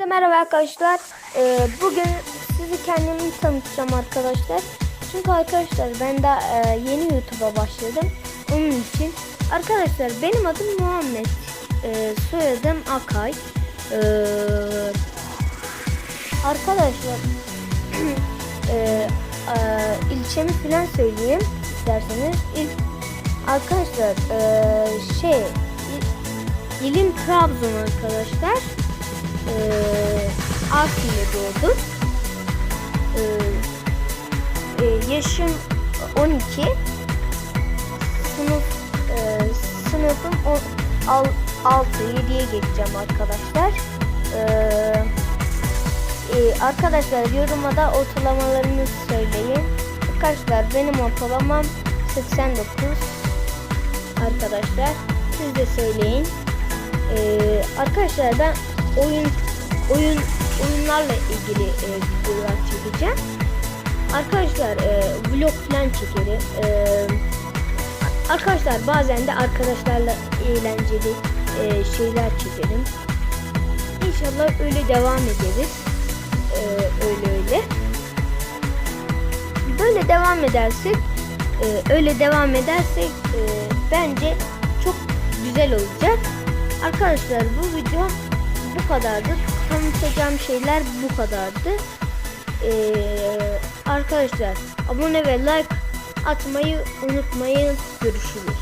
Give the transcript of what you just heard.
Hepinize merhaba arkadaşlar. Ee, bugün sizi kendimi tanıtacağım arkadaşlar. Çünkü arkadaşlar ben daha e, yeni YouTube'a başladım. Onun için arkadaşlar benim adım Muhammed. Ee, soyadım Akay. Ee, arkadaşlar e, e, ilçemi falan söyleyeyim isterseniz. İl, arkadaşlar e, şey il- ilim Trabzon arkadaşlar. Ee, Artvin'de doğdum. Ee, e, yaşım 12. Sınıf e, sınıfım 6 7'ye geçeceğim arkadaşlar. Ee, e, arkadaşlar yoruma da ortalamalarını söyleyin. Arkadaşlar benim ortalamam 89 arkadaşlar. Siz de söyleyin. Ee, arkadaşlar ben oyun oyun oyunlarla ilgili e, videolar çekeceğim. Arkadaşlar e, vlog falan çekerim. E, arkadaşlar bazen de arkadaşlarla eğlenceli e, şeyler çekerim. İnşallah öyle devam ederiz. E, öyle öyle. Böyle devam edersek e, öyle devam edersek e, bence çok güzel olacak. Arkadaşlar bu video bu kadardı. Tanıtacağım şeyler bu kadardı. Ee, arkadaşlar abone ve like atmayı unutmayın. Görüşürüz.